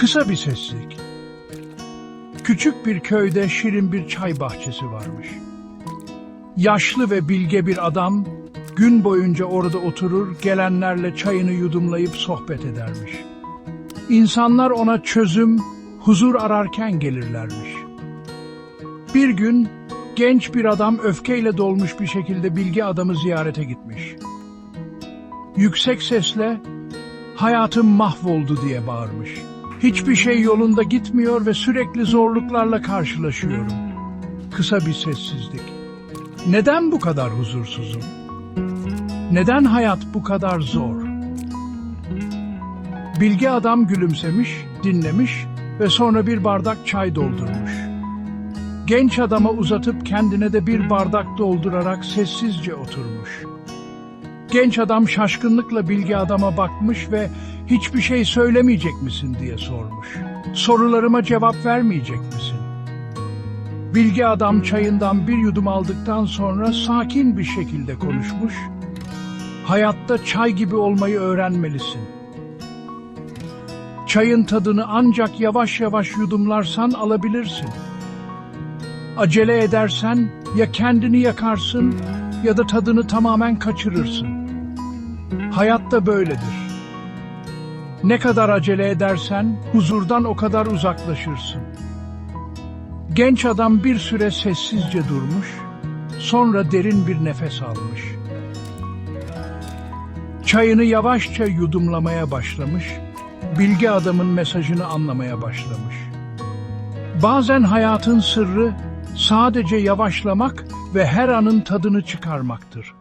Kısa bir sessizlik. Küçük bir köyde şirin bir çay bahçesi varmış. Yaşlı ve bilge bir adam gün boyunca orada oturur, gelenlerle çayını yudumlayıp sohbet edermiş. İnsanlar ona çözüm, huzur ararken gelirlermiş. Bir gün genç bir adam öfkeyle dolmuş bir şekilde bilgi adamı ziyarete gitmiş. Yüksek sesle hayatım mahvoldu diye bağırmış. Hiçbir şey yolunda gitmiyor ve sürekli zorluklarla karşılaşıyorum. Kısa bir sessizlik. Neden bu kadar huzursuzum? Neden hayat bu kadar zor? Bilge adam gülümsemiş, dinlemiş ve sonra bir bardak çay doldurmuş. Genç adama uzatıp kendine de bir bardak doldurarak sessizce oturmuş. Genç adam şaşkınlıkla bilgi adama bakmış ve hiçbir şey söylemeyecek misin diye sormuş. Sorularıma cevap vermeyecek misin? Bilgi adam çayından bir yudum aldıktan sonra sakin bir şekilde konuşmuş. Hayatta çay gibi olmayı öğrenmelisin. Çayın tadını ancak yavaş yavaş yudumlarsan alabilirsin. Acele edersen ya kendini yakarsın ya da tadını tamamen kaçırırsın. Hayat da böyledir. Ne kadar acele edersen huzurdan o kadar uzaklaşırsın. Genç adam bir süre sessizce durmuş, sonra derin bir nefes almış. Çayını yavaşça yudumlamaya başlamış, bilgi adamın mesajını anlamaya başlamış. Bazen hayatın sırrı sadece yavaşlamak ve her anın tadını çıkarmaktır.